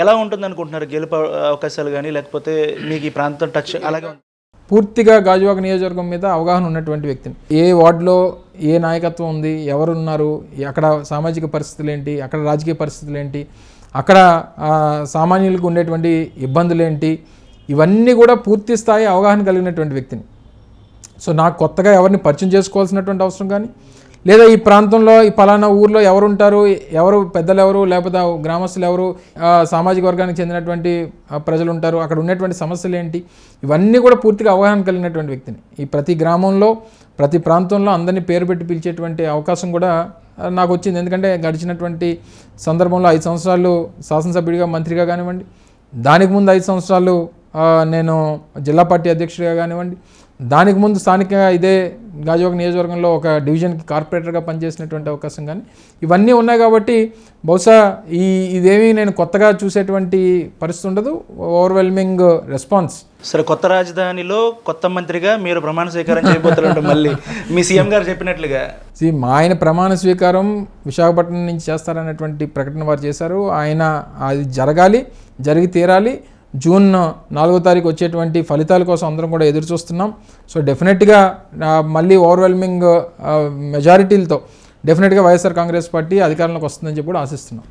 ఎలా ఉంటుంది అనుకుంటున్నారు గెలుపు అవకాశాలు కానీ లేకపోతే మీకు ఈ ప్రాంతం టచ్ అలాగే పూర్తిగా గాజువాక నియోజకవర్గం మీద అవగాహన ఉన్నటువంటి వ్యక్తిని. ఏ వార్డులో ఏ నాయకత్వం ఉంది ఎవరున్నారు అక్కడ సామాజిక పరిస్థితులు ఏంటి అక్కడ రాజకీయ పరిస్థితులు ఏంటి అక్కడ సామాన్యులకు ఉండేటువంటి ఇబ్బందులు ఏంటి ఇవన్నీ కూడా పూర్తి స్థాయి అవగాహన కలిగినటువంటి వ్యక్తిని. సో నాకు కొత్తగా ఎవరిని పరిచయం చేసుకోవాల్సినటువంటి అవసరం కానీ లేదా ఈ ప్రాంతంలో ఈ పలానా ఊర్లో ఎవరు ఉంటారు ఎవరు పెద్దలు ఎవరు లేకపోతే గ్రామస్తులు ఎవరు సామాజిక వర్గానికి చెందినటువంటి ప్రజలు ఉంటారు అక్కడ ఉన్నటువంటి సమస్యలు ఏంటి? ఇవన్నీ కూడా పూర్తిగా అవగాహన కలిగినటువంటి వ్యక్తిని. ఈ ప్రతి గ్రామంలో ప్రతి ప్రాంతంలో అందరినీ పేరు పెట్టి పిలిచేటువంటి అవకాశం కూడా నాకు వచ్చింది ఎందుకంటే గడిచినటువంటి సందర్భంలో ఐదు సంవత్సరాలు శాసనసభ్యుడిగా మంత్రిగా కానివ్వండి దానికి ముందు ఐదు సంవత్సరాలు నేను జిల్లా పార్టీ అధ్యక్షుడిగా కానివ్వండి దానికి ముందు స్థానికంగా ఇదే గాజువాక నియోజకవర్గంలో ఒక డివిజన్కి కార్పొరేటర్గా పనిచేసినటువంటి అవకాశం కానీ ఇవన్నీ ఉన్నాయి కాబట్టి బహుశా ఈ ఇదేమీ నేను కొత్తగా చూసేటువంటి పరిస్థితి ఉండదు. ఓవర్వెల్మింగ్ రెస్పాన్స్ సరే కొత్త రాజధానిలో కొత్త మంత్రిగా మీరు ప్రమాణ స్వీకారం చేయబోతున్నారు మళ్ళీ. మీ సీఎం గారు చెప్పినట్లుగా. మా ఆయన ప్రమాణ స్వీకారం విశాఖపట్నం నుంచి చేస్తారనేటువంటి ప్రకటన వారు చేశారు. ఆయన అది జరగాలి జరిగి తీరాలి. జూన్ నాలుగో తారీఖు వచ్చేటువంటి ఫలితాల కోసం అందరం కూడా ఎదురు చూస్తున్నాం. సో డెఫినెట్గా మళ్ళీ ఓవర్వెల్మింగ్ మెజారిటీలతో డెఫినెట్గా వైఎస్ఆర్ కాంగ్రెస్ పార్టీ అధికారంలోకి వస్తుందని చెప్పి కూడా ఆశిస్తున్నాం.